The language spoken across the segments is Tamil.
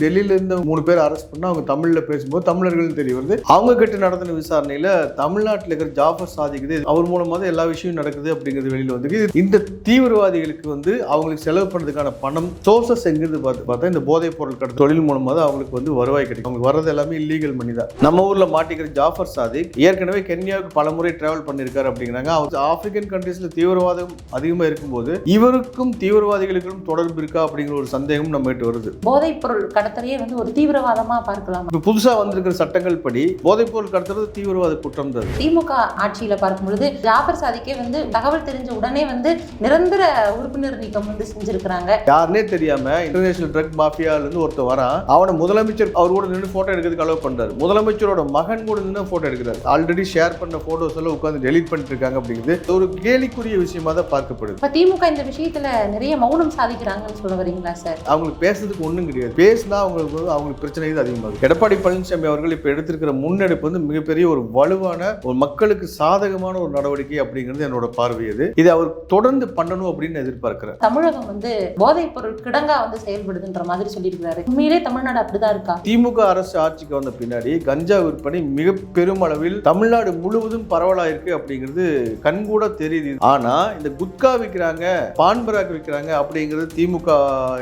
டெல்லியில இருந்து மூணு பேர் அரெஸ்ட் பண்ணா அவங்க தமிழ்ல பேசும்போது தமிழர்கள் தெரிய வருது. அவங்க கிட்ட நடத்தின விசாரணையில தமிழ்நாட்டில் இருக்கிற ஜாஃபர் சாதிக்குது அவர் மூலமா தான் எல்லா விஷயம் நடக்குது அப்படிங்கிறது வெளியில் வந்து இந்த தீவிரவாதிகளுக்கு வந்து அவங்களுக்கு செலவு பண்ணுறதுக்கான பணம் சோர்சஸ் எங்கிருந்து பார்த்து பார்த்தா இந்த போதைப் பொருள் கடை தொழில் மூலமாக தான் அவங்களுக்கு வந்து வருவாய் கிடைக்கும். அவங்களுக்கு வர்றது எல்லாமே இல்லீகல் மணி தான். நம்ம ஊரில் மாட்டிக்கிற ஜாஃபர் சாதிக் ஏற்கனவே கென்யாவுக்கு பல முறை டிராவல் பண்ணியிருக்காரு அப்படிங்கிறாங்க. அவர் ஆப்பிரிக்கன் கண்ட்ரீஸில் தீவிரவாதம் அதிகமாக இருக்கும்போது இவருக்கும் தீவிரவாதிகளுக்கும் தொடர்பு இருக்கா அப்படிங்கிற ஒரு சந்தேகம் நம்மகிட்ட வருது. போதைப் பொருள் கடத்தலையே வந்து ஒரு தீவிரவாதமா பார்க்கலாம்? இப்போ புதுசாக வந்திருக்கிற சட்டங்கள் படி போதைப்பொருள் கடத்துறது தீவிரவாத குற்றம் தான். திமுக ஆட்சியில பார்க்கும் பொழுது ஜாபர் சாதிக்கே வந்து தகவல் தெரிஞ்ச உடனே வந்து நிரந்தர உறுப்பினர் நீக்கம் வந்து செஞ்சிருக்கிறாங்க. யாருனே தெரியாம இன்டர்நேஷனல் ட்ரக் மாஃபியால இருந்து ஒருத்தர் வரான். அவனை முதலமைச்சர் அவர் கூட நின்று போட்டோ எடுக்கிறதுக்கு அலோவ் பண்றாரு. முதலமைச்சரோட மகன் கூட நின்று போட்டோ எடுக்கிறார். ஆல்ரெடி ஷேர் பண்ண போட்டோஸ் எல்லாம் உட்காந்து டெலீட் பண்ணிட்டு இருக்காங்க அப்படிங்கிறது ஒரு கேலிக்குரிய விஷயமா தான் பார்க்கப்படுது. இப்ப திமுக இந்த விஷயத்துல நிறைய மௌனம் சாதிக்கிறாங்கன்னு சொல்ல வரீங்களா சார்? அவங்களுக்கு பேசுறதுக்கு ஒன்றும் கிடையாது. பேசினா அவங்களுக்கு வந்து அவங்களுக்கு பிரச்சனை இது அதிகமாகும் எடப்பாடி பழனிசாமி அவர்கள் இப்போ எடுத்திருக்கிற முன்னெடுப்பு வந்து மிகப்பெரிய ஒரு வலுவான ஒரு மக்களுக்கு சாதகமான ஒரு நடவடிக்கை அப்படிங்கிறது என்னோட பார்வை இது. இதை அவர் தொடர்ந்து பண்ணணும் அப்படின்னு எதிர்பார்க்கிறேன் தமிழகம் வந்து போதைப் பொருள் கிடங்கா வந்து செயல்படுதுன்ற மாதிரி சொல்லியிருக்கிறாரு. உண்மையிலே தமிழ்நாடு அப்படிதான் இருக்கா? திமுக அரசு ஆட்சிக்கு வந்த பின்னாடி கஞ்சா விற்பனை மிக பெருமளவில் தமிழ்நாடு முழுவதும் பரவலாயிருக்கு அப்படிங்கிறது கண்கூட தெரியுது. ஆனா இந்த குட்கா விற்கிறாங்க பான்பராக் விற்கிறாங்க அப்படிங்கிறது திமுக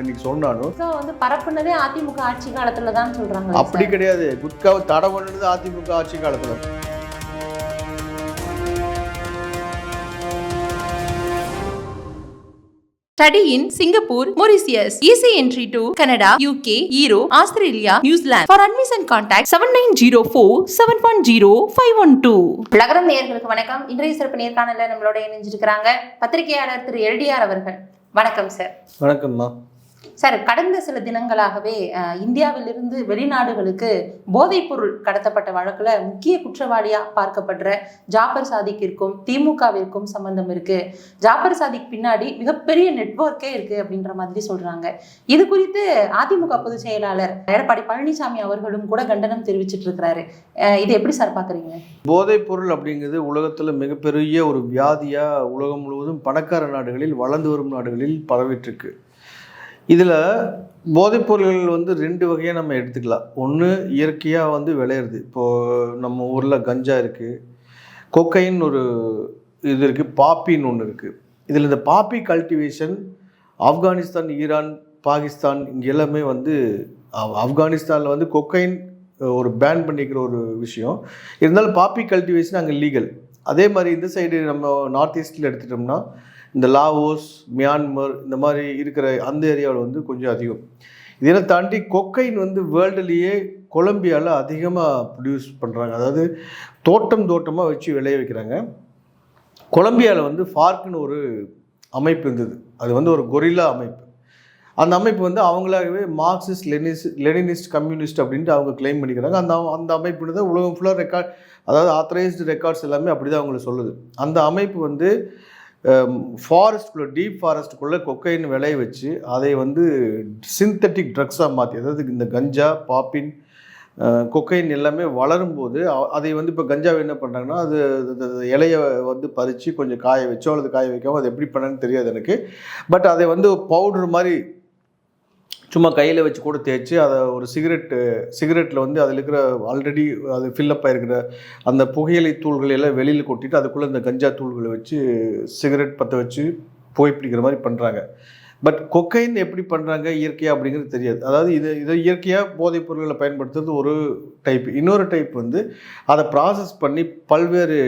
இன்னைக்கு சொன்னாலும் வந்து பரப்புனதே அதிமுக ஆட்சி காலத்துல தான் சொல்றாங்க அப்படி கிடையாது குட்காவை தடை பண்ணுறது அதிமுக ஆட்சி காலத்துல Study in Singapore, Mauritius. Easy entry to Canada, UK, Europe, Australia, New Zealand. For admission contact 7904 710 512. நகரம் நேயர்களுக்கு வணக்கம் இன்றைய சிறப்பு நேர்காணல நம்மளோட இணைஞ்சிருக்கிறாங்க பத்திரிகையாளர் திரு எல்டிஆர் அவர்கள் வணக்கம் சார் வணக்கம்மா சார் கடந்த சில தினங்களாகவே இந்தியாவிலிருந்து வெளிநாடுகளுக்கு போதைப்பொருள் கடத்தப்பட்ட வழக்குல முக்கிய குற்றவாளியாக பார்க்கப்படுற ஜாபர் சாதிக்கிற்கும் திமுகவிற்கும் சம்பந்தம் இருக்கு. ஜாபர் சாதிக் பின்னாடி மிகப்பெரிய நெட்வொர்க்கே இருக்கு அப்படின்ற மாதிரி சொல்றாங்க. இது குறித்து அதிமுக பொதுச் செயலாளர் எடப்பாடி பழனிசாமி அவர்களும் கூட கண்டனம் தெரிவிச்சிட்டு இருக்கிறாரு. அஹ், இது எப்படி சார் பாக்குறீங்க போதைப்பொருள் அப்படிங்கிறது உலகத்தில் மிகப்பெரிய ஒரு வியாதியா உலகம் முழுவதும் பணக்கார நாடுகளில் வளர்ந்து வரும் நாடுகளில் பரவிட்டு இருக்கு. இதில் போதைப்பொருள்கள் வந்து ரெண்டு வகையாக நம்ம எடுத்துக்கலாம். ஒன்று இயற்கையாக வந்து விளையிறது. இப்போது நம்ம ஊரில் கஞ்சா இருக்குது கொக்கைன்னு ஒரு இது இருக்குது பாப்பின்னு ஒன்று இருக்குது இதில் இந்த poppy cultivation Afghanistan Iran Pakistan இங்கே எல்லாமே வந்து ஆப்கானிஸ்தானில் வந்து கொக்கைன் ஒரு பேன் பண்ணிக்கிற ஒரு விஷயம். இருந்தாலும் பாப்பி கல்டிவேஷன் அங்கே லீகல் அதே மாதிரி இந்த சைடு நம்ம நார்த் ஈஸ்டில் எடுத்துட்டோம்னா இந்த லாவோஸ் மியான்மர் இந்த மாதிரி இருக்கிற அந்த ஏரியாவில் வந்து கொஞ்சம் அதிகம். இதனை தாண்டி கொக்கைன் வந்து வேர்ல்டுலேயே கொலம்பியாவில் அதிகமாக ப்ரொடியூஸ் பண்ணுறாங்க அதாவது தோட்டம் தோட்டமாக வச்சு விளைய வைக்கிறாங்க. கொலம்பியாவில் வந்து ஃபார்க்குன்னு ஒரு அமைப்பு இருந்தது. அது வந்து ஒரு கொரில்லா அமைப்பு. அந்த அமைப்பு வந்து அவங்களாகவே மார்க்சிஸ்ட் லெனிஸ் லெனினிஸ்ட் கம்யூனிஸ்ட் அப்படின்ட்டு அவங்க கிளைம் பண்ணிக்கிறாங்க. அந்த அந்த அமைப்பு தான் உலகம் ஃபுல்லாக ரெக்கார்ட் அதாவது ஆத்தரைஸ்டு ரெக்கார்ட்ஸ் எல்லாமே அப்படி தான் அவங்களை சொல்லுது. அந்த அமைப்பு வந்து ஃபாரஸ்ட்குள்ளே டீப் ஃபாரஸ்ட்டுக்குள்ளே கொக்கைன் விளைய வச்சு அதை வந்து சிந்தட்டிக் ட்ரக்ஸாக மாற்றி அதாவது இந்த கஞ்சா பாப்பின் uh, கொக்கைன் எல்லாமே வளரும்போது அதை வந்து இப்போ கஞ்சாவை என்ன பண்ணுறாங்கன்னா அது இலையை வந்து பறித்து கொஞ்சம் காய வச்சோ அல்லது காய வைக்காமோ அது எப்படி பண்ணன்னு தெரியாது எனக்கு. பட் அதை வந்து பவுடர் மாதிரி சும்மா கையில் வச்சு கூட தேய்ச்சி அதை ஒரு சிகரெட்டு சிகரெட்டில் வந்து அதில் இருக்கிற ஆல்ரெடி அது ஃபில்லப் ஆகிருக்கிற அந்த புகையிலை தூள்களை எல்லாம் வெளியில் கொட்டிட்டு அதுக்குள்ளே இந்த கஞ்சா தூள்களை வச்சு சிகரெட் பற்ற வச்சு புகைப்பிடிக்கிற மாதிரி பண்ணுறாங்க பட் கொக்கைன் எப்படி பண்ணுறாங்க இயற்கையாக அப்படிங்கிறது தெரியாது. அதாவது இது இதை இயற்கையாக போதைப் பொருட்களை பயன்படுத்துறது ஒரு டைப் இன்னொரு டைப் வந்து அதை ப்ராசஸ் பண்ணி பல்வேறு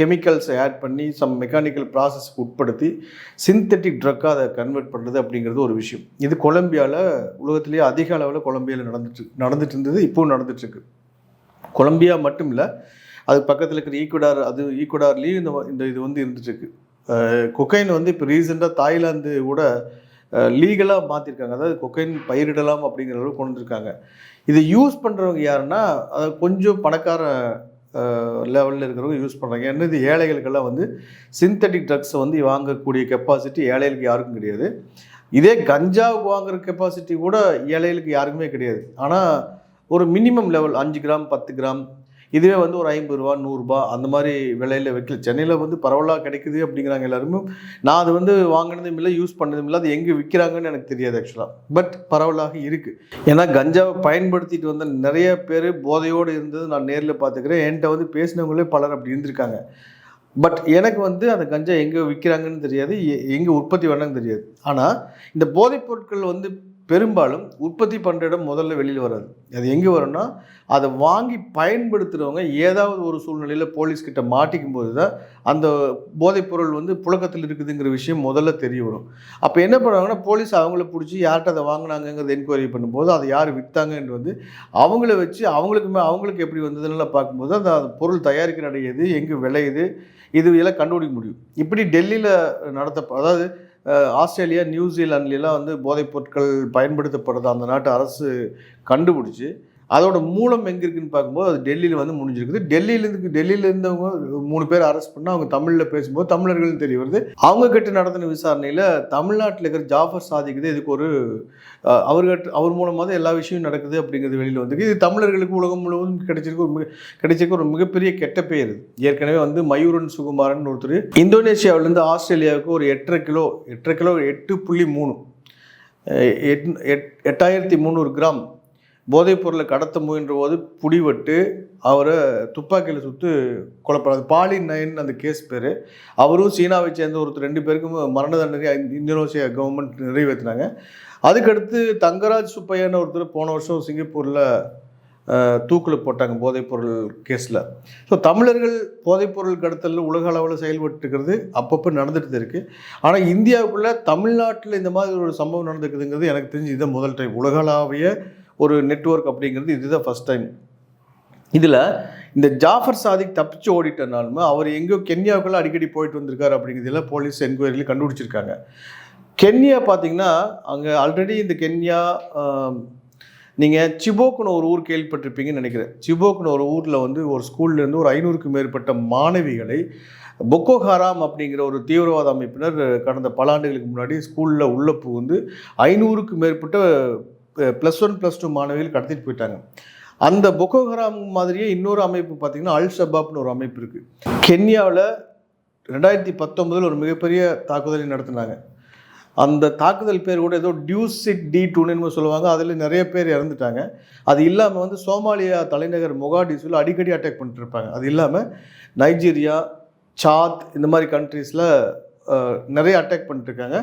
கெமிக்கல்ஸை ஆட் பண்ணி சம் மெக்கானிக்கல் ப்ராசஸ்க்கு உட்படுத்தி சிந்தட்டிக் ட்ரக்காக அதை கன்வெர்ட் பண்ணுறது அப்படிங்கிறது ஒரு விஷயம். இது கொலம்பியாவில் உலகத்திலேயே அதிக அளவில் கொலம்பியாவில் நடந்துட்டு நடந்துட்டு இருந்தது இப்போவும் நடந்துட்டுருக்கு கொலம்பியா மட்டும் இல்லை அது பக்கத்தில் இருக்கிற ஈக்குவடார் அது ஈக்குவடார்லேயும் இந்த இந்த இது வந்து இருந்துட்டுருக்கு கொக்கைன் வந்து இப்போ ரீசெண்டாக தாய்லாந்து கூட லீகலாக மாற்றிருக்காங்க அதாவது கொக்கைன் பயிரிடலாம் அப்படிங்கிற அளவுக்கு கொண்டு வந்திருக்காங்க. இதை யூஸ் பண்ணுறவங்க யாருன்னா அதை கொஞ்சம் பணக்கார லெவலில் இருக்கிறவங்க யூஸ் பண்ணுறாங்க என்னது இது ஏழைகளுக்கெல்லாம் வந்து சிந்தட்டிக் ட்ரக்ஸை வந்து வாங்கக்கூடிய கெப்பாசிட்டி ஏழைகளுக்கு யாருக்கும் கிடையாது. இதே கஞ்சாவுக்கு வாங்குற கெப்பாசிட்டி கூட ஏழைகளுக்கு யாருக்குமே கிடையாது. ஆனால் ஒரு மினிமம் லெவல் அஞ்சு கிராம் பத்து கிராம் இதுவே வந்து ஒரு ஐம்பது ரூபா நூறுரூபா அந்த மாதிரி விலையில் வைக்கல. சென்னையில் வந்து பரவலாக கிடைக்குது அப்படிங்கிறாங்க எல்லாருமே. நான் அது வந்து வாங்கினதும் இல்லை யூஸ் பண்ணதும் இல்லை அது எங்கே விற்கிறாங்கன்னு எனக்கு தெரியாது ஆக்சுவலாக பட் பரவலாக இருக்குது ஏன்னா கஞ்சாவை பயன்படுத்திட்டு வந்த நிறைய பேர் போதையோடு இருந்தது நான் நேரில் பார்த்துக்கிறேன். என்கிட்ட வந்து பேசினவங்களே பலர் அப்படி இருந்திருக்காங்க. பட் எனக்கு வந்து அந்த கஞ்சா எங்கே விற்கிறாங்கன்னு தெரியாது எ- எங்கே உற்பத்தி வேணாங்கன்னு தெரியாது. ஆனால் இந்த போதைப் பொருட்கள் வந்து பெரும்பாலும் உற்பத்தி பண்ணுற இடம் முதல்ல வெளியில் வராது. அது எங்கே வரும்னா அதை வாங்கி பயன்படுத்துகிறவங்க ஏதாவது ஒரு சூழ்நிலையில் போலீஸ்கிட்ட மாட்டிக்கும் போது தான் அந்த போதைப்பொருள் வந்து புழக்கத்தில் இருக்குதுங்கிற விஷயம் முதல்ல தெரிய வரும். அப்போ என்ன பண்ணுவாங்கன்னா போலீஸ் அவங்கள பிடிச்சி யார்கிட்ட அதை வாங்கினாங்கங்கிறத என்கொயரி பண்ணும்போது அதை யார் விற்றாங்கன்னு வந்து அவங்கள வச்சு அவங்களுக்குமே அவங்களுக்கு எப்படி வந்ததுன்னு பார்க்கும்போது அந்த அந்த பொருள் தயாரிக்கிற நடையுது எது எங்கே விளையுது இது எல்லாம் கண்டுபிடிக்க முடியும். இப்படி டெல்லியில் நடத்த அதாவது ஆஸ்திரேலியா நியூசிலாண்ட்லாம் வந்து போதைப் பொருட்கள் பயன்படுத்தப்படுறது அந்த நாட்டு அரசு கண்டுபிடிச்சி அதோட மூலம் எங்கே இருக்குன்னு பார்க்கும்போது அது டெல்லியில் வந்து முடிஞ்சிருக்குது. டெல்லியிலேருந்து டெல்லியில் இருந்தவங்க மூணு பேர் அரெஸ்ட் பண்ணால் அவங்க தமிழில் பேசும்போது தமிழர்கள்னு தெரிய வருது. அவங்க கிட்ட நடத்தின விசாரணையில் தமிழ்நாட்டில் இருக்கிற ஜாஃபர் சாதிக்குது. இதுக்கு ஒரு அவர்கிட்ட அவர் மூலமாக தான் எல்லா விஷயமும் நடக்குது அப்படிங்கிறது வெளியில் வந்துருக்கு. இது தமிழர்களுக்கு உலகம் முழுவதும் கிடைச்சிருக்க ஒரு மிக கிடைச்சிருக்க ஒரு மிகப்பெரிய கெட்ட பெயர் இது. ஏற்கனவே வந்து மயூரன் சுகுமாரன் ஒருத்தர் இந்தோனேஷியாவிலேருந்து ஆஸ்திரேலியாவுக்கு ஒரு எட்டரை கிலோ எட்டரை கிலோ எட்டு புள்ளி மூணு எட் எட் எட்டாயிரத்தி முந்நூறு கிராம் போதைப் பொருளை கடத்த முயன்ற போது புடிவட்டு அவரை துப்பாக்கியில் சுட்டு கொலைப்படாது பாலி நயன் அந்த கேஸ் பேர். அவரும் சீனாவை சேர்ந்த ஒருத்தர் ரெண்டு பேருக்கும் மரண தண்டனை இந்தோனேஷியா கவர்மெண்ட் நிறைவேற்றினாங்க. அதுக்கடுத்து தங்கராஜ் சுப்பையான ஒருத்தர் போன வருஷம் சிங்கப்பூரில் தூக்கில் போட்டாங்க போதைப்பொருள் கேஸில் ஸோ தமிழர்கள் போதைப்பொருள் கடத்தலில் உலக அளவில் செயல்பட்டுருக்கிறது. அப்பப்போ நடந்துட்டு தான் இருக்குது ஆனால் இந்தியாவுக்குள்ளே தமிழ்நாட்டில் இந்த மாதிரி ஒரு சம்பவம் நடந்துக்குதுங்கிறது எனக்கு தெரிஞ்சு இதுதான் முதல் டைம் உலகளாவிய ஒரு நெட்வொர்க் அப்படிங்கிறது இதுதான் ஃபஸ்ட் டைம் இதில் இந்த ஜாஃபர் சாதிக் தப்பிச்சு ஓடிட்டனாலுமே அவர் எங்கேயோ கென்யாவுக்குள்ள அடிக்கடி போயிட்டு வந்திருக்காரு அப்படிங்கிறதுல போலீஸ் என்கொயரியில் கண்டுபிடிச்சிருக்காங்க. கென்யா பார்த்தீங்கன்னா அங்கே ஆல்ரெடி இந்த கென்யா நீங்கள் சிபோக்குன்னு ஒரு ஊர் கேள்விப்பட்டிருப்பீங்கன்னு நினைக்கிறேன். சிபோக்குன்னு ஒரு ஊரில் வந்து ஒரு ஸ்கூல்லேருந்து ஒரு ஐநூறுக்கும் மேற்பட்ட மாணவிகளை பொக்கோ ஹராம் அப்படிங்கிற ஒரு தீவிரவாத அமைப்பினர் கடந்த பல ஆண்டுகளுக்கு முன்னாடி ஸ்கூலில் உள்ள புகுந்து ஐநூறுக்கும் மேற்பட்ட ப்ளஸ் ஒன் ப்ளஸ் டூ மாணவிகள் கடத்திட்டு போயிட்டாங்க. அந்த பொக்கோஹராம் மாதிரியே இன்னொரு அமைப்பு பார்த்தீங்கன்னா அல் ஷபாப்னு ஒரு அமைப்பு இருக்குது கென்யாவில் ரெண்டாயிரத்தி பத்தொன்பதில் ஒரு மிகப்பெரிய தாக்குதலை நடத்தினாங்க. அந்த தாக்குதல் பேர் கூட ஏதோ டியூசிட் டி டூன்னு சொல்லுவாங்க. அதில் நிறைய பேர் இறந்துட்டாங்க. அது இல்லாமல் வந்து சோமாலியா தலைநகர் மொகாடிஸில் அடிக்கடி அட்டாக் பண்ணிட்டு இருப்பாங்க. அது இல்லாமல் நைஜீரியா சாத் இந்த மாதிரி கண்ட்ரீஸில் நிறைய அட்டாக் பண்ணிட்டுருக்காங்க.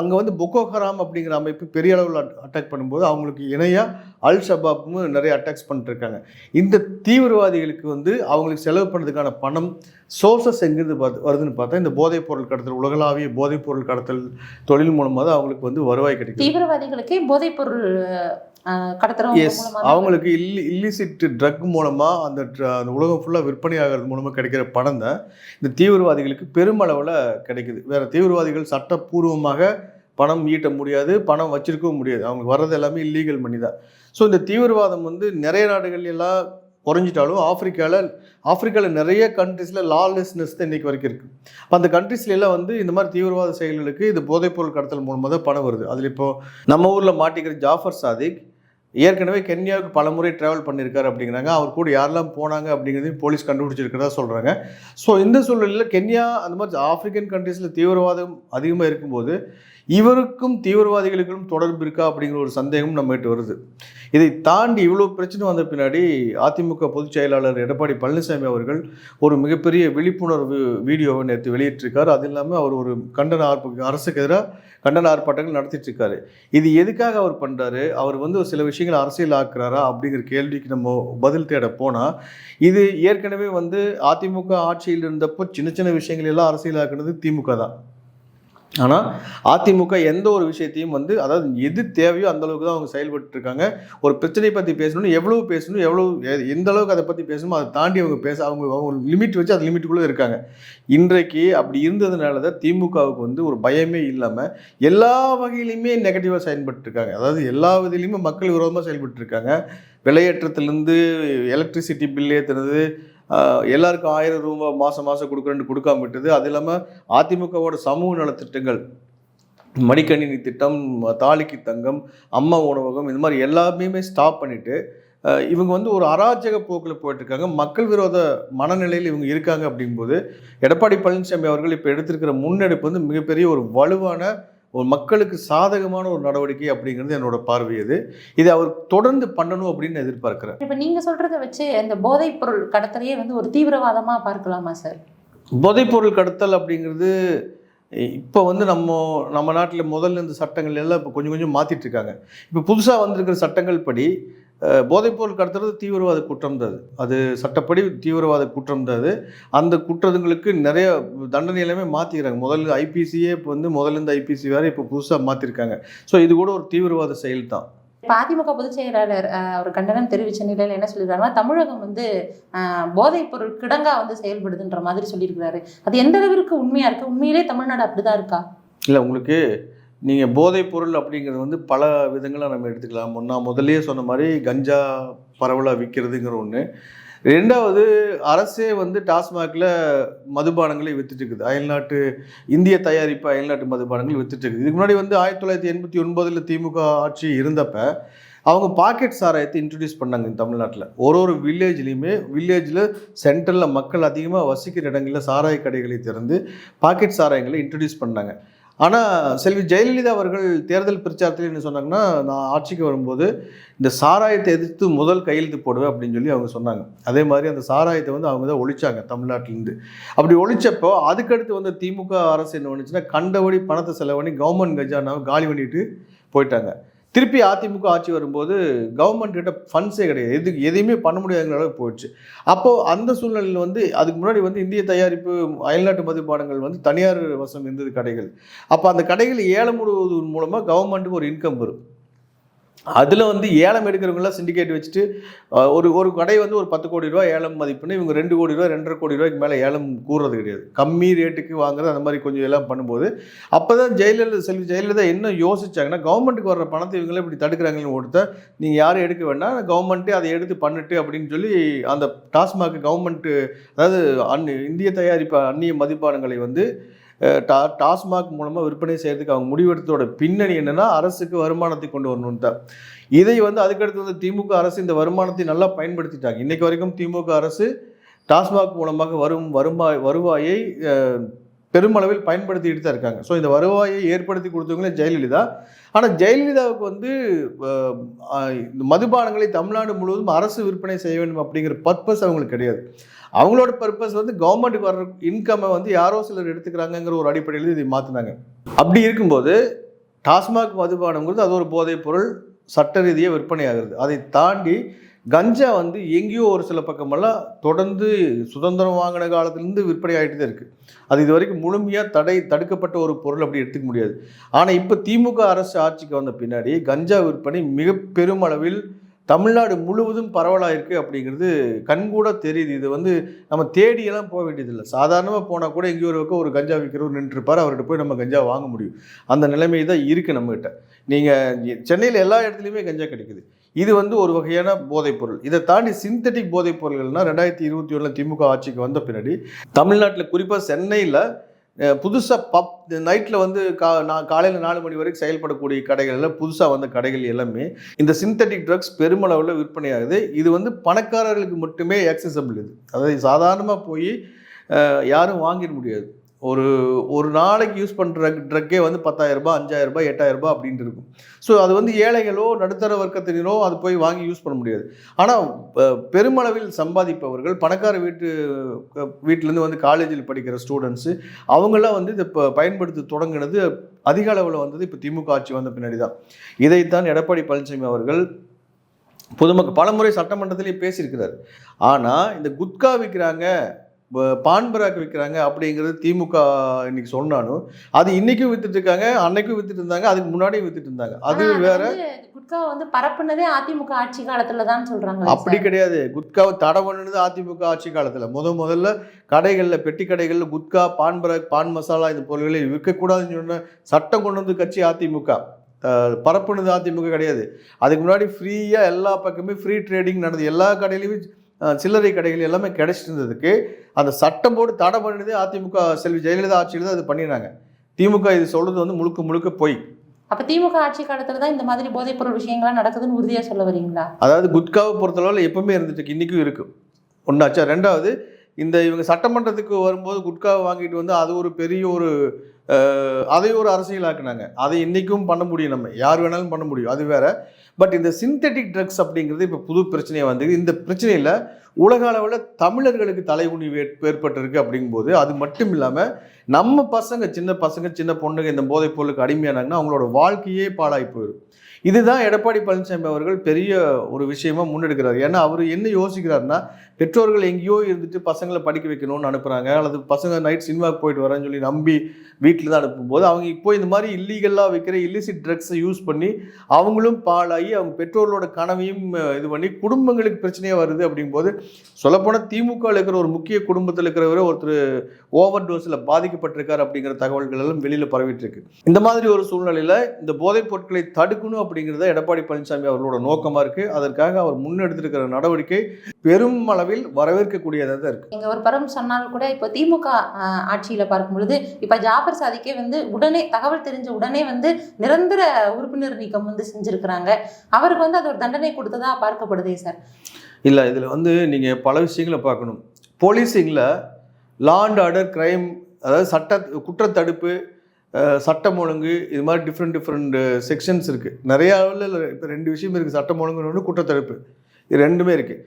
அங்கே வந்து பொக்கோ ஹராம் அப்படிங்கிற அமைப்பு பெரிய அளவில் அட்டாக் பண்ணும்போது அவங்களுக்கு இணையாக அல் ஷபாப்பும் நிறைய அட்டாக்ஸ் பண்ணிட்டுருக்காங்க. இந்த தீவிரவாதிகளுக்கு வந்து அவங்களுக்கு செலவு பண்ணுறதுக்கான பணம் சோர்சஸ் எங்கிருந்து பார்த்து வருதுன்னு பார்த்தா இந்த போதைப் பொருள் கடத்தல் உலகளாவிய போதைப் பொருள் கடத்தல் தொழில் மூலமாக தான் அவங்களுக்கு வந்து வருவாய் கிடைக்கும் தீவிரவாதிகளுக்கே போதைப் பொருள் கடத்துறவங்க மூலமா அவங்களுக்கு இல்லி இல்லிசிட் ட்ரக் மூலமாக அந்த அந்த உலகம் ஃபுல்லாக விற்பனை ஆகிறது மூலமாக கிடைக்கிற பணம் தான். இந்த தீவிரவாதிகளுக்கு பெருமளவில் கிடைக்குது. வேறு தீவிரவாதிகள் சட்டப்பூர்வமாக பணம் ஈட்ட முடியாது பணம் வச்சிருக்கவும் முடியாது. அவங்களுக்கு வர்றது எல்லாமே இல்லீகல் மணி தான். ஸோ இந்த தீவிரவாதம் வந்து நிறைய நாடுகள் எல்லாம் குறைஞ்சிட்டாலும் ஆப்பிரிக்காவில் ஆப்பிரிக்காவில் நிறைய கண்ட்ரீஸில் லாலெஸ்னஸ் தான் இன்றைக்கி வரைக்கும் இருக்குது அப்போ அந்த எல்லாம் வந்து இந்த மாதிரி தீவிரவாத செயல்களுக்கு இது போதைப்பொருள் கடத்தல் மூலமாக தான் பணம் வருது. அதில் இப்போது நம்ம ஊரில் மாட்டிக்கிற ஜாஃபர் சாதிக் ஏற்கனவே கென்யாவுக்கு பலமுறை ட்ராவல் பண்ணியிருக்காரு அப்படிங்கிறாங்க. அவர் கூட யாரெல்லாம் போனாங்க அப்படிங்கிறதையும் போலீஸ் கண்டுபிடிச்சிருக்கிறதா சொல்கிறாங்க ஸோ இந்த சூழ்நிலையில் கென்யா அந்த மாதிரி ஆப்பிரிக்கன் கண்ட்ரீஸில் தீவிரவாதம் அதிகமாக இருக்கும்போது இவருக்கும் தீவிரவாதிகளுக்கும் தொடர்பு இருக்கா அப்படிங்கிற ஒரு சந்தேகம் நம்மகிட்ட வருது. இதை தாண்டி இவ்வளோ பிரச்சனை வந்த பின்னாடி அதிமுக பொதுச் செயலாளர் எடப்பாடி பழனிசாமி அவர்கள் ஒரு மிகப்பெரிய விழிப்புணர்வு வீடியோவை நேற்று வெளியிட்டிருக்கார். அது இல்லாமல் அவர் ஒரு கண்டன ஆர்ப்ப அரசுக்கு எதிராக கண்டன ஆர்ப்பாட்டங்கள் நடத்திட்டு இருக்காரு இது எதுக்காக அவர் பண்ணுறாரு அவர் வந்து ஒரு சில விஷயங்களை அரசியல் ஆக்குறாரா அப்படிங்கிற கேள்விக்கு நம்ம பதில் தேட போனால் இது ஏற்கனவே வந்து அதிமுக ஆட்சியில் இருந்தப்போ சின்ன சின்ன விஷயங்கள் எல்லாம் அரசியல் ஆக்குனது திமுக தான். ஆனால் அதிமுக எந்த ஒரு விஷயத்தையும் வந்து அதாவது எது தேவையோ அந்த அளவுக்கு தான் அவங்க செயல்பட்டு இருக்காங்க ஒரு பிரச்சனையை பற்றி பேசணும் எவ்வளவு பேசணும் எவ்வளவு எந்த அளவுக்கு அதை பற்றி பேசணுமோ அதை தாண்டி அவங்க பேச அவங்க அவங்க லிமிட் வச்சு அது லிமிட்டுக்குள்ளே இருக்காங்க. இன்றைக்கு அப்படி இருந்ததுனால தான் திமுகவுக்கு வந்து ஒரு பயமே இல்லாமல் எல்லா வகையிலையுமே நெகட்டிவாக செயல்பட்டு இருக்காங்க அதாவது எல்லா விதிலையுமே மக்கள் விரோதமாக செயல்பட்டு இருக்காங்க விலையேற்றத்திலேருந்து எலக்ட்ரிசிட்டி பில் ஏற்றுனது எல்லாருக்கும் ஆயிரம் ரூபாய் மாதம் மாதம் கொடுக்குறேன்னு கொடுக்காம விட்டது. அது இல்லாமல் அதிமுகவோட சமூக நலத்திட்டங்கள் மடிக்கணினி திட்டம் தாலிக்கு தங்கம் அம்மா உணவகம் இந்த மாதிரி எல்லாமே ஸ்டாப் பண்ணிவிட்டு இவங்க வந்து ஒரு அராஜக போக்கில் போயிட்டுருக்காங்க. மக்கள் விரோத மனநிலையில் இவங்க இருக்காங்க அப்படிங்கும்போது எடப்பாடி பழனிசாமி அவர்கள் இப்போ எடுத்திருக்கிற முன்னெடுப்பு வந்து மிகப்பெரிய ஒரு வலுவான ஒரு மக்களுக்கு சாதகமான ஒரு நடவடிக்கை அப்படிங்கிறது என்னோட பார்வை இது. இதை அவர் தொடர்ந்து பண்ணணும் அப்படின்னு நான் எதிர்பார்க்கிறேன். இப்ப நீங்க சொல்றத வச்சு இந்த போதைப் பொருள் கடத்தலையே வந்து ஒரு தீவிரவாதமா பார்க்கலாமா சார் போதைப்பொருள் கடத்தல் அப்படிங்கிறது இப்போ வந்து நம்ம நம்ம நாட்டில் முதல்ல இந்த சட்டங்கள் எல்லாம் இப்போ கொஞ்சம் கொஞ்சம் மாற்றிட்டு இருக்காங்க. இப்போ புதுசாக வந்திருக்கிற சட்டங்கள் படி போதைப்பொருள் கடத்துறது தீவிரவாத குற்றம் தான் அது. சட்டப்படி தீவிரவாத குற்றம் தான் அந்த குற்றங்களுக்கு நிறைய தண்டனை எல்லாமே மாற்றிக்கிறாங்க முதல்ல ஐபிசியே இப்போ வந்து முதல்ல இந்த ஐபிசி வேறு இப்போ புதுசாக மாற்றிருக்காங்க ஸோ இது கூட ஒரு தீவிரவாத செயல் தான் இப்ப அதிமுக பொதுச் செயலாளர் ஒரு கண்டனம் தெரிவிச்ச நிலையில என்ன சொல்லியிருக்காருன்னா தமிழகம் வந்து அஹ், போதைப் பொருள் கிடங்கா வந்து செயல்படுதுன்ற மாதிரி சொல்லியிருக்கிறாரு. அது எந்த அளவிற்கு உண்மையா இருக்கு? உண்மையிலே தமிழ்நாடு அப்படிதான் இருக்கா? இல்லை உங்களுக்கு நீங்கள் போதைப் பொருள் அப்படிங்கிறது வந்து பல விதங்களை நம்ம எடுத்துக்கலாம். நான் முதலே சொன்ன மாதிரி கஞ்சா பரவலாக விற்கிறதுங்கிற ஒன்று ரெண்டாவது அரசே வந்து டாஸ்மாகில் மதுபானங்களை விற்றுட்டுருக்குது அயல்நாட்டு இந்திய தயாரிப்பு அயல்நாட்டு மதுபானங்கள் விற்றுட்டுருக்குது இதுக்கு முன்னாடி வந்து ஆயிரத்தி தொள்ளாயிரத்தி எண்பத்தி ஒன்பதில் திமுக ஆட்சி இருந்தப்போ அவங்க பாக்கெட் சாராயத்தை இன்ட்ரடியூஸ் பண்ணாங்க இந்த தமிழ்நாட்டில். ஒரு ஒரு வில்லேஜ்லேயுமே வில்லேஜில் சென்டரில் மக்கள் அதிகமாக வசிக்கிற இடங்களில் சாராய கடைகளை திறந்து பாக்கெட் சாராயங்களை இன்ட்ரடியூஸ் பண்ணாங்க. ஆனால் செல்வி ஜெயலலிதா அவர்கள் தேர்தல் பிரச்சாரத்தில் என்ன சொன்னாங்கன்னா நான் ஆட்சிக்கு வரும்போது இந்த சாராயத்தை எதிர்த்து முதல் கையெழுத்து போடுவேன் அப்படின்னு சொல்லி அவங்க சொன்னாங்க. அதே மாதிரி அந்த சாராயத்தை வந்து அவங்க தான் ஒழிச்சாங்க தமிழ்நாட்டிலேருந்து. அப்படி ஒழிச்சப்போ அதுக்கடுத்து வந்து திமுக அரசு என்ன பண்ணுச்சுன்னா கண்டபடி பணத்தை செலவு பண்ணி கவர்மெண்ட் கஜானாவை காலி பண்ணிட்டு போயிட்டாங்க. திருப்பி அதிமுக ஆட்சி வரும்போது கவர்மெண்ட் கிட்ட ஃபண்ட்ஸே கிடையாது. எது எதையுமே பண்ண முடியாதுங்கிற அளவுக்கு போயிடுச்சு. அப்போது அந்த சூழ்நிலையில் வந்து அதுக்கு முன்னாடி வந்து இந்திய தயாரிப்பு அயல்நாட்டு மதுபானங்கள் வந்து தனியார் வசம் இருந்தது கடைகள். அப்போ அந்த கடைகள் ஏலம் விடுவதன் மூலமாக கவர்மெண்ட்டுக்கு ஒரு இன்கம் வரும். அதில் வந்து ஏலம் எடுக்கிறவங்களாம் சிண்டிகேட் வச்சுட்டு ஒரு ஒரு கடை வந்து ஒரு பத்து கோடி ரூபா ஏலம் மதிப்புன்னு இவங்க ரெண்டு கோடி ரூபாய் ரெண்டரை கோடி ரூபாய்க்கு மேலே ஏலம் கூறுறது கிடையாது. கம்மி ரேட்டுக்கு வாங்குறது அந்த மாதிரி கொஞ்சம் எல்லாம் பண்ணும்போது அப்போ தான் ஜெயலலிதா செல்வி ஜெயலலிதா என்ன யோசிச்சாங்கன்னா கவர்மெண்ட்டுக்கு வர்ற பணத்தை இவங்களே இப்படி தடுக்கிறாங்கன்னு கொடுத்தா நீங்கள் யாரும் எடுக்க வேண்டாம் கவர்மெண்ட்டே அதை எடுத்து பண்ணிட்டு அப்படின்னு சொல்லி அந்த டாஸ்மாக் கவர்மெண்ட்டு அதாவது அன் இந்திய தயாரிப்பு அந்நிய மதிப்பானங்களை வந்து டா டாஸ்மாக் மூலமாக விற்பனை செய்கிறதுக்கு அவங்க முடிவெடுத்ததோட பின்னணி என்னென்னா அரசுக்கு வருமானத்தை கொண்டு வரணும்னு தான் இதை வந்து அதுக்கடுத்து வந்து திமுக அரசு இந்த வருமானத்தை நல்லா பயன்படுத்திட்டாங்க. இன்றைக்கு வரைக்கும் திமுக அரசு டாஸ்மாக் மூலமாக வரும் வருமாய் வருவாயை பெருமளவில் பயன்படுத்திக்கிட்டு தான் இருக்காங்க. ஸோ இந்த வருவாயை ஏற்படுத்தி கொடுத்தவங்களே ஜெயலலிதா. ஆனால் ஜெயலலிதாவுக்கு வந்து இந்த மதுபானங்களை தமிழ்நாடு முழுவதும் அரசு விற்பனை செய்ய வேண்டும் அப்படிங்கிற பர்பஸ் அவங்களுக்கு கிடையாது. அவங்களோட பர்பஸ் வந்து கவர்மெண்ட்டுக்கு வர்ற இன்கம்மை வந்து யாரோ சிலர் எடுத்துக்கிறாங்கங்கிற ஒரு அடிப்படையில் இதை மாற்றினாங்க அப்படி இருக்கும்போது டாஸ்மாக் மதுபானங்கிறது அது ஒரு போதைப் பொருள் சட்ட ரீதியாக விற்பனை அதை தாண்டி கஞ்சா வந்து எங்கேயோ ஒரு சில பக்கமெல்லாம் தொடர்ந்து சுதந்திரம் வாங்கின காலத்துலேருந்து விற்பனை ஆகிட்டு தான் இருக்குது அது இது வரைக்கும் முழுமையாக தடை தடுக்கப்பட்ட ஒரு பொருள் அப்படி எடுத்துக்க முடியாது. ஆனால் இப்போ திமுக அரசு ஆட்சிக்கு வந்த பின்னாடி கஞ்சா விற்பனை மிக பெருமளவில் தமிழ்நாடு முழுவதும் பரவலாயிருக்கு அப்படிங்கிறது கண்கூட தெரியுது. இது வந்து நம்ம தேடியெல்லாம் போக வேண்டியதில்லை. சாதாரணமாக போனால் கூட எங்கேயோ ஒரு பக்கம் ஒரு கஞ்சா விற்கிறவர் நின்றுருப்பார் அவர்கிட்ட போய் நம்ம கஞ்சா வாங்க முடியும். அந்த நிலைமை தான் இருக்குது நம்மகிட்ட. நீங்கள் சென்னையில் எல்லா இடத்துலையுமே கஞ்சா கிடைக்குது. இது வந்து ஒரு வகையான போதைப்பொருள். இதை தாண்டி சிந்தட்டிக் போதைப் பொருள்கள்னா ரெண்டாயிரத்தி இருபத்தி ஒன்றில் திமுக ஆட்சிக்கு வந்த பின்னாடி தமிழ்நாட்டில் குறிப்பாக சென்னையில் புதுசாக பப் நைட்டில் வந்து கா நான் காலையில் நாலு மணி வரைக்கும் செயல்படக்கூடிய கடைகளில் புதுசாக வந்த கடைகள் எல்லாமே இந்த சிந்தட்டிக் ட்ரக்ஸ் பெருமளவில் விற்பனையாகுது இது வந்து பணக்காரர்களுக்கு மட்டுமே ஆக்சசபிள் இது. அதாவது சாதாரணமாக போய் யாரும் வாங்கிட முடியாது. ஒரு ஒரு நாளைக்கு யூஸ் பண்ணுற ட்ரக்கே வந்து பத்தாயிரரூபா அஞ்சாயிரரூபா எட்டாயிரரூபா அப்படின்ட்டு இருக்கும். ஸோ அது வந்து ஏழைகளோ நடுத்தர வர்க்கத்தினரோ அது போய் வாங்கி யூஸ் பண்ண முடியாது. ஆனால் பெருமளவில் சம்பாதிப்பவர்கள் பணக்கார வீட்டு வீட்டிலேருந்து வந்து காலேஜில் படிக்கிற ஸ்டூடெண்ட்ஸு அவங்களாம் வந்து இதை இப்போ பயன்படுத்த தொடங்கினது அதிக அளவில் வந்தது இப்போ திமுக ஆட்சி வந்த பின்னாடி தான் இதைத்தான் எடப்பாடி பழனிசாமி அவர்கள் பொதுமக்கள் பலமுறை சட்டமன்றத்திலேயே பேசியிருக்கிறார். ஆனால் இந்த குட்கா விற்கிறாங்க ப- பான் பராக் விற்கிறாங்க அப்படிங்கிறது திமுக இன்னைக்கு சொன்னாலும் அது இன்னைக்கும் வித்துட்டு இருக்காங்க அன்னைக்கும் வித்துட்டு இருந்தாங்க அதுக்கு முன்னாடியும் வித்துட்டு இருந்தாங்க. அது வேற. குட்கா வந்து பரப்புனதே அதிமுக ஆட்சி காலத்துல தான் சொல்றாங்க அப்படி கிடையாது. குட்காவை தடை பண்ணுனது அதிமுக ஆட்சி காலத்தில். முத முதல்ல கடைகளில் பெட்டி கடைகளில் குட்கா பான் பராக் பான் மசாலா இந்த பொருள்களை விற்கக்கூடாதுன்னு சொன்ன சட்டம் கொண்டு வந்து கட்சி அதிமுக. பரப்புனது அதிமுக கிடையாது. அதுக்கு முன்னாடி ஃப்ரீயாக எல்லா பக்கமே ஃப்ரீ ட்ரேடிங் நடந்தது. எல்லா கடையிலையுமே சில்லறை கடைகள் எல்லாமே கிடைச்சிட்டு இருந்ததுக்கு அந்த சட்டம் போட்டு தடை பண்ணினதே அதிமுக செல்வி ஜெயலலிதா ஆட்சியில் தான் அது பண்ணினாங்க. திமுக இது சொல்கிறது வந்து முழுக்க முழுக்க பொய். அப்ப திமுக ஆட்சி காலத்துல தான் இந்த மாதிரி போதைப் பொருள் விஷயங்கள்லாம் நடக்குதுன்னு உறுதியா சொல்ல வரீங்களா? அதாவது குட்காவை பொறுத்தளவில் எப்பவுமே இருந்துட்டு இருக்கு. இன்றைக்கும் இருக்கும் ஒன்றாச்சா ரெண்டாவது இந்த இவங்க சட்டமன்றத்துக்கு வரும்போது குட்காவை வாங்கிட்டு வந்து அது ஒரு பெரிய ஒரு அதை ஒரு அரசியலாக்குனாங்க. அதை இன்றைக்கும் பண்ண முடியும் நம்ம. யார் வேணாலும் பண்ண முடியும். அது வேற. பட் இந்த சிந்தட்டிக் ட்ரக்ஸ் அப்படிங்கிறது இப்போ புது பிரச்சனையாக வந்தது. இந்த பிரச்சனையில் உலக அளவில் தமிழர்களுக்கு தலைகுனிவு ஏற்பட்டிருக்கு அப்படிங்கும்போது அது மட்டும் இல்லாமல் நம்ம பசங்க சின்ன பசங்க சின்ன பொண்ணுங்க இந்த போதைப் பொருளுக்கு அடிமையானாங்கன்னா அவங்களோட வாழ்க்கையே பாழாகி போயிடும். இதுதான் எடப்பாடி பழனிசாமி அவர்கள் பெரிய ஒரு விஷயமா முன்னெடுக்கிறார். ஏன்னா அவர் என்ன யோசிக்கிறாருன்னா பெற்றோர்கள் எங்கேயோ இருந்துட்டு பசங்களை படிக்க வைக்கணும்னு அனுப்புகிறாங்க அல்லது பசங்க நைட் சினிமாவுக்கு போயிட்டு வரேன்னு சொல்லி நம்பி வீட்டில் தான் அனுப்பும்போது அவங்க இப்போ இந்த மாதிரி இல்லீகலாக வைக்கிற இல்லிசிட் ட்ரக்ஸை யூஸ் பண்ணி அவங்களும் பாழாகி அவங்க பெற்றோர்களோட கனவையும் இது பண்ணி குடும்பங்களுக்கு பிரச்சனையாக வருது அப்படிங்கும்போது சொல்லப்போனால் திமுகவில் இருக்கிற ஒரு முக்கிய குடும்பத்தில் இருக்கிறவரை ஒருத்தர் ஓவர் டோஸில் பாதிக்கப்பட்டிருக்கார் அப்படிங்கிற தகவல்கள் எல்லாம் வெளியில் பரவிட்டு இருக்கு. இந்த மாதிரி ஒரு சூழ்நிலையில் இந்த போதைப் பொருட்களை தடுக்கணும் அப்படிங்கிறத எடப்பாடி பழனிசாமி அவர்களோட நோக்கமாக இருக்குது அதற்காக அவர் முன்னெடுத்திருக்கிற நடவடிக்கை பெரும் அளவில் வரவேற்கக்கூடியதாக தான் இருக்குது எங்க ஒரு பரம் சொன்னால் கூட இப்போ திமுக ஆட்சியில பார்க்கும் பொழுது இப்ப ஜாபர் சாதிக்கே வந்து உடனே தகவல் தெரிஞ்ச உடனே வந்து நிரந்தர உறுப்பினர் நீக்கம் வந்து செஞ்சிருக்கிறாங்க. அவருக்கு வந்து அது ஒரு தண்டனை கொடுத்ததா பார்க்கப்படுதே சார்? இல்லை இதில் வந்து நீங்கள் பல விஷயங்களை பார்க்கணும். போலீஸிங்கில் லா அண்ட் ஆர்டர் கிரைம் அதாவது சட்ட குற்றத்தடுப்பு சட்டம் ஒழுங்கு இது மாதிரி டிஃப்ரெண்ட் டிஃப்ரெண்ட் செக்ஷன்ஸ் இருக்குது நிறையாவில் இப்போ ரெண்டு விஷயம் இருக்குது சட்டம் ஒழுங்குன்னு ஒன்று குற்றத்தடுப்பு. இது ரெண்டுமே இருக்குது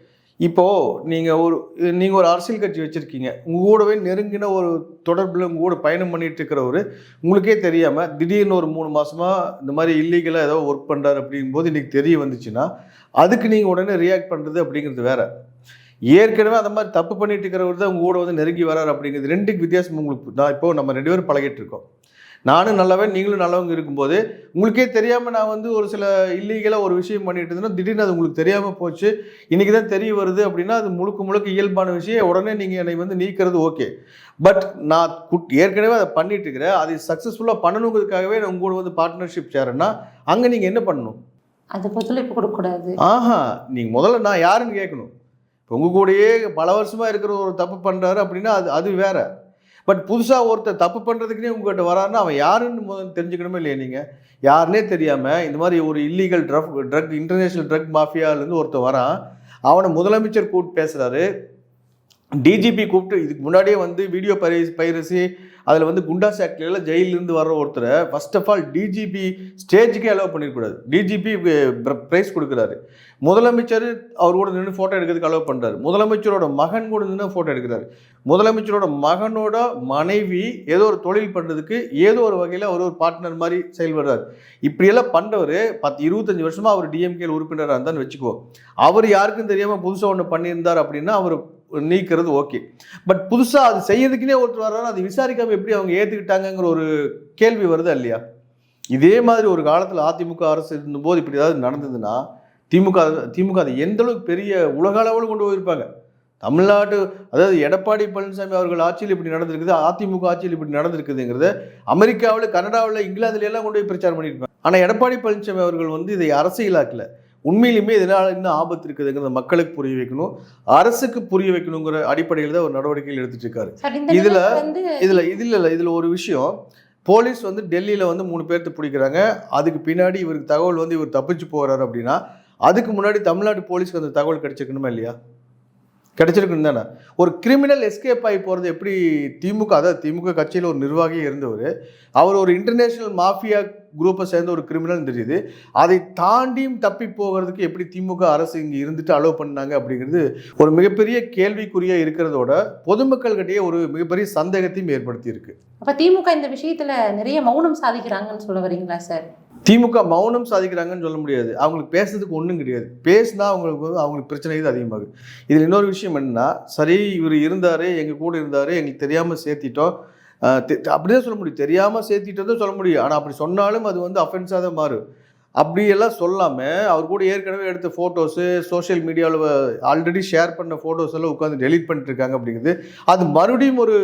இப்போது நீங்கள் ஒரு நீங்கள் ஒரு அரசியல் கட்சி வச்சுருக்கீங்க. உங்கள் கூடவே நெருங்கின ஒரு தொடர்பில் உங்கள் கூட பயணம் பண்ணிட்டு இருக்கிறவர் உங்களுக்கே தெரியாமல் திடீர்னு ஒரு மூணு மாதமாக இந்த மாதிரி இல்லீகலாக ஏதோ ஒர்க் பண்ணுறாரு அப்படிங்கும்போது இன்றைக்கி தெரிய வந்துச்சுன்னா அதுக்கு நீங்கள் உடனே ரியாக்ட் பண்ணுறது அப்படிங்கிறது வேற. ஏற்கனவே அந்த மாதிரி தப்பு பண்ணிட்டு இருக்கிறவர் தான் உங்கள் கூட வந்து நெருங்கி வராரு அப்படிங்கிறது. ரெண்டுக்கு வித்தியாசம் உங்களுக்கு நான் இப்போது நம்ம ரெண்டு பேரும் பழகிட்டு இருக்கோம். நானும் நல்லவன் நீங்களும் நல்லவங்க இருக்கும்போது உங்களுக்கே தெரியாமல் நான் வந்து ஒரு சில இல்லீகலாக ஒரு விஷயம் பண்ணிட்டு இருந்தேன்னா திடீர்னு அது உங்களுக்கு தெரியாமல் போச்சு. இன்றைக்கி தான் தெரிய வருது அப்படின்னா அது முழுக்க முழுக்க இயல்பான விஷயம். உடனே நீங்கள் என்னை வந்து நீக்கிறது ஓகே. பட் நான் குட் ஏற்கனவே அதை பண்ணிட்டு இருக்கிறேன். அதை சக்ஸஸ்ஃபுல்லாக பண்ணணுங்கிறதுக்காகவே நான் உங்க கூட வந்து பார்ட்னர்ஷிப் சேரேன்னா அங்கே நீங்கள் என்ன பண்ணணும்? அதுக்கு ஒத்துழைப்பு கொடுக்கக்கூடாது ஆஹா நீங்கள் முதல்ல நான் யாருன்னு கேட்கணும். இப்போ உங்கள் கூடயே பல வருஷமாக இருக்கிற ஒரு தப்பு பண்ணுறாரு அப்படின்னா அது அது வேற. பட் புதுசாக ஒருத்தர் தப்பு பண்ணுறதுக்குனே உங்கள்கிட்ட வரான்னு அவன் யாருன்னு முதல்ல தெரிஞ்சுக்கணுமே இல்லையா நீங்கள் யாருன்னே தெரியாமல் இந்த மாதிரி ஒரு illegal drug drug international drug மாஃபியாலேருந்து ஒருத்தர் வரான். அவனை முதலமைச்சர் கூப்பிட்டு பேசுகிறாரு டிஜிபி கூப்பிட்டு இதுக்கு முன்னாடியே வந்து வீடியோ பை பைரசி அதில் வந்து குண்டாஸ் ஆக்டில் ஜெயிலிருந்து வர்ற ஒருத்தரை ஃபர்ஸ்ட் ஆஃப் ஆல் டிஜிபி ஸ்டேஜுக்கே அலோவ் பண்ணிடக்கூடாது டிஜிபி ப்ரைஸ் கொடுக்குறாரு. முதலமைச்சர் அவர் கூட நின்று ஃபோட்டோ எடுக்கிறதுக்கு அலோவ் பண்ணுறாரு முதலமைச்சரோட மகன் கூட நின்று ஃபோட்டோ எடுக்கிறாரு. முதலமைச்சரோட மகனோட மனைவி ஏதோ ஒரு தொழில் பண்ணுறதுக்கு ஏதோ ஒரு வகையில் அவர் ஒரு பார்ட்னர் மாதிரி செயல்படுறார். இப்படியெல்லாம் பண்ணுறவர் பத்து இருபத்தஞ்சி வருஷமாக அவர் டிஎம்கேல உறுப்பினராக இருந்தான்னு வச்சுக்குவோம் அவர் யாருக்கும் தெரியாமல் புதுசாக ஒன்று பண்ணியிருந்தார் அப்படின்னா அவர் நீக்கிறது ஓகே. பட் புதுசாக அது செய்யறதுக்குனே ஒருத்தர் வர்றாரு அதை விசாரிக்காமல் எப்படி அவங்க ஏற்றுக்கிட்டாங்கங்கிற ஒரு கேள்வி வருதா இல்லையா? இதே மாதிரி ஒரு காலத்தில் அதிமுக அரசு இருந்தபோது இப்படி ஏதாவது நடந்ததுன்னா திமுக திமுக அதை எந்தளவுக்கு பெரிய உலக அளவில் கொண்டு போயிருப்பாங்க. தமிழ்நாட்டு அதாவது எடப்பாடி பழனிசாமி அவர்கள் ஆட்சியில் இப்படி நடந்திருக்குது அதிமுக ஆட்சியில் இப்படி நடந்திருக்குதுங்கிறத அமெரிக்காவில் கனடாவில் இங்கிலாந்துல எல்லாம் கொண்டு போய் பிரச்சாரம் பண்ணியிருப்பாங்க. ஆனால் எடப்பாடி பழனிசாமி அவர்கள் வந்து இதை அரசியலாக்கல. உண்மையிலுமே இதனால் இன்னும் ஆபத்து இருக்குதுங்கிறத மக்களுக்கு புரிய வைக்கணும். அரசுக்கு புரிய வைக்கணுங்கிற அடிப்படையில் தான் ஒரு நடவடிக்கைகள் எடுத்துட்டு இருக்காரு. இதுல- இதில் இதில் இல்லை இதில் ஒரு விஷயம். போலீஸ் வந்து டெல்லியில் வந்து மூணு பேர்த்த பிடிக்கிறாங்க. அதுக்கு பின்னாடி இவருக்கு தகவல் வந்து இவர் தப்பிச்சு போகிறாரு அப்படின்னா அதுக்கு முன்னாடி தமிழ்நாடு போலீஸ்க்கு அந்த தகவல் கிடைச்சிருக்கணுமா இல்லையா? கிடைச்சிருக்குன்னு தானே. ஒரு கிரிமினல் எஸ்கேப் ஆகி போகிறது எப்படி திமுக? அதாவது திமுக கட்சியில் ஒரு நிர்வாகி இருந்தவர். அவர் ஒரு இன்டர்நேஷ்னல் மாஃபியா குரூப்பை சேர்ந்த ஒரு கிரிமினல் தெரியுது. அதை தாண்டியும் தப்பி போகிறதுக்கு எப்படி திமுக அரசு இங்கே இருந்துட்டு அலோவ் பண்ணாங்க அப்படிங்கிறது ஒரு மிகப்பெரிய கேள்விக்குறியாக இருக்கிறதோட பொதுமக்கள்கிட்டயே ஒரு மிகப்பெரிய சந்தேகத்தையும் ஏற்படுத்தியிருக்கு. அப்ப திமுக இந்த விஷயத்துல நிறைய மௌனம் சாதிக்கிறாங்கன்னு சொல்ல வரீங்களா சார்? திமுக மௌனம் சாதிக்கிறாங்கன்னு சொல்ல முடியாது. அவங்களுக்கு பேசுறதுக்கு ஒன்றும் கிடையாது. பேசினா அவங்களுக்கு வந்து அவங்களுக்கு பிரச்சனை தான் அதிகமாகுது. இதில் இன்னொரு விஷயம் என்னன்னா சரி இவர் இருந்தார் எங்கள் கூட இருந்தார் எங்களுக்கு தெரியாமல் சேர்த்திட்டோம். ஆஹ் அப்படிதான் சொல்ல முடியும். தெரியாமல் சேர்த்திட்டதும் சொல்ல முடியும். ஆனால் அப்படி சொன்னாலும் அது வந்து அஃபென்ஸாக தான் மாறும். அப்படியெல்லாம் சொல்லாமல் அவர் கூட ஏற்கனவே எடுத்த ஃபோட்டோஸு சோஷியல் மீடியாவில் ஆல்ரெடி ஷேர் பண்ண ஃபோட்டோஸ் எல்லாம் உட்காந்து டெலிட் பண்ணிட்டு இருக்காங்க அப்படிங்கிறது அது மறுபடியும் ஒரு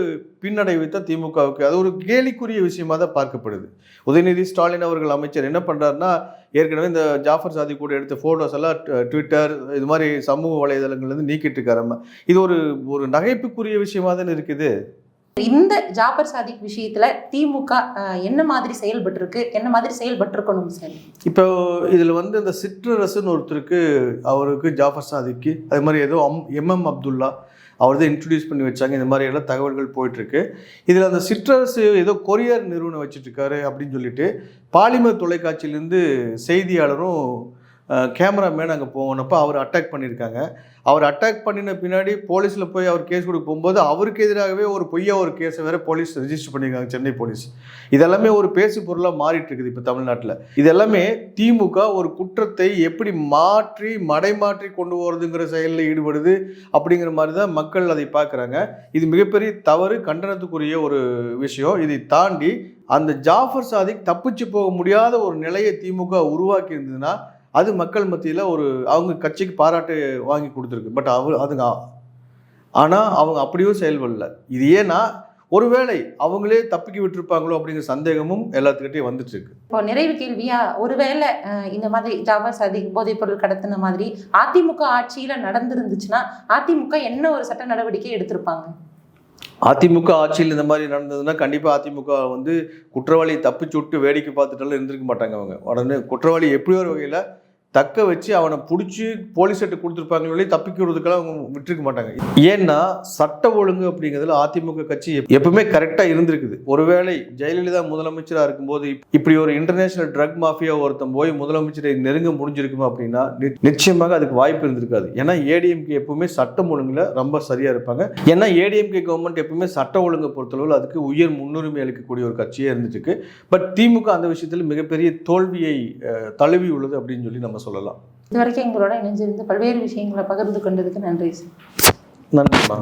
பின்னடைவை தான் திமுகவுக்கு அது ஒரு கேலிக்குரிய விஷயமா தான் பார்க்கப்படுது. உதயநிதி ஸ்டாலின் அவர்கள் அமைச்சர் என்ன பண்ணுறாருன்னா ஏற்கனவே இந்த ஜாஃபர் சாதி கூட எடுத்த ஃபோட்டோஸ் எல்லாம் ட்விட்டர் இது மாதிரி சமூக வலைதளங்கள்லேருந்து நீக்கிட்டு இருக்காரு. இது ஒரு ஒரு நகைப்புக்குரிய விஷயமா தானே இருக்குது. இந்த ஜாபர் சாதிக் விஷயத்துல திமுக என்ன மாதிரி செயல்பட்டிருக்கு? என்ன மாதிரி செயல்பட்டிருக்கணும் சார்? இப்போ இதில் வந்து இந்த சிற்றரசுன்னு ஒருத்தருக்கு அவருக்கு ஜாஃபர் சாதிக்கு அது மாதிரி ஏதோ அம் எம்எம் அப்துல்லா அவர் தான் இன்ட்ரடியூஸ் பண்ணி வச்சாங்க. இந்த மாதிரி எல்லாம் தகவல்கள் போயிட்டுருக்கு. இதில் அந்த சிற்றரசு ஏதோ கொரியர் நிறுவனம் வச்சுட்டு இருக்காரு அப்படின்னு சொல்லிட்டு பாலிமர் தொலைக்காட்சியிலேருந்து செய்தியாளரும் கேமராமேன் அங்கே போனப்போ அவர் அட்டாக் பண்ணியிருக்காங்க அவர் அட்டாக் பண்ணின பின்னாடி போலீஸில் போய் அவர் கேஸ் கொடுக்க போகும்போது அவருக்கு எதிராகவே ஒரு பொய்யா ஒரு கேஸை வேற போலீஸ் ரெஜிஸ்டர் பண்ணியிருக்காங்க சென்னை போலீஸ் இதெல்லாமே ஒரு பேசு பொருளாக மாறிட்டு இருக்குது இப்போ தமிழ்நாட்டில். இதெல்லாமே திமுக ஒரு குற்றத்தை எப்படி மாற்றி மடைமாற்றி கொண்டு போகிறதுங்கிற செயலில் ஈடுபடுது அப்படிங்கிற மாதிரி தான் மக்கள் அதை பார்க்குறாங்க. இது மிகப்பெரிய தவறு கண்டனத்துக்குரிய ஒரு விஷயம். இதை தாண்டி அந்த ஜாஃபர் சாதிக் தப்பிச்சு போக முடியாத ஒரு நிலையை திமுக உருவாக்கி இருந்ததுன்னா அது மக்கள் மத்தியில் ஒரு அவங்க கட்சிக்கு பாராட்டு வாங்கி கொடுத்துருக்கு. பட் அவ அதுங்க ஆனால் அவங்க அப்படியும் செயல்படல. இது ஏன்னா ஒருவேளை அவங்களே தப்பிக்க விட்டுருப்பாங்களோ அப்படிங்கிற சந்தேகமும் எல்லாத்துக்கிட்டையும் வந்துட்டு இருக்கு இப்போ நிறைவு கேள்வியா ஒருவேளை இந்த மாதிரி ஜாபர் சாதிக் போதைப் பொருள் கடத்தின மாதிரி அதிமுக ஆட்சியில நடந்திருந்துச்சுன்னா அதிமுக என்ன ஒரு சட்ட நடவடிக்கை எடுத்திருப்பாங்க? அதிமுக ஆட்சியில் இந்த மாதிரி நடந்ததுன்னா கண்டிப்பாக அதிமுக வந்து குற்றவாளியை தப்பிச்சு விட்டு வேடிக்கை பார்த்துட்டாலும் இருந்திருக்க மாட்டாங்க அவங்க. உடனே குற்றவாளி எப்படியோ ஒரு வகையில் தக்க வச்சு அவனை பிடிச்சி போலீஸ் போலீஸ்கிட்ட கொடுத்துருப்பாங்களே தப்பிக்கிறதுக்கெல்லாம் அவங்க விட்டுருக்க மாட்டாங்க. ஏன்னா சட்ட ஒழுங்கு அப்படிங்கிறதுல அதிமுக கட்சி எப்பவுமே கரெக்டாக இருந்திருக்குது. ஒருவேளை ஜெயலலிதா முதலமைச்சராக இருக்கும்போது இப்படி ஒரு இன்டர்நேஷனல் ட்ரக் மாஃபியா ஒருத்தன் போய் முதலமைச்சரை நெருங்க முடிஞ்சிருக்குமா அப்படின்னா நி- நிச்சயமாக அதுக்கு வாய்ப்பு இருந்திருக்காது. ஏன்னா ஏடிஎம்கே எப்பவுமே சட்டம் ஒழுங்குல ரொம்ப சரியாக இருப்பாங்க. ஏன்னா ஏடிஎம்கே கவர்மெண்ட் எப்பவுமே சட்ட ஒழுங்கை பொறுத்தளவில் அதுக்கு உயர் முன்னுரிமை அளிக்கக்கூடிய ஒரு கட்சியே இருந்துட்டு இருக்கு பட் திமுக அந்த விஷயத்தில் மிகப்பெரிய தோல்வியை தழுவி உள்ளது அப்படின்னு சொல்லி நம்ம சொல்லலாம். இது வரைக்கும் எங்களோட இணைஞ்சிருந்து பல்வேறு விஷயங்களை பகிர்ந்து கொண்டதுக்கு நன்றி சார். நன்றிம்மா.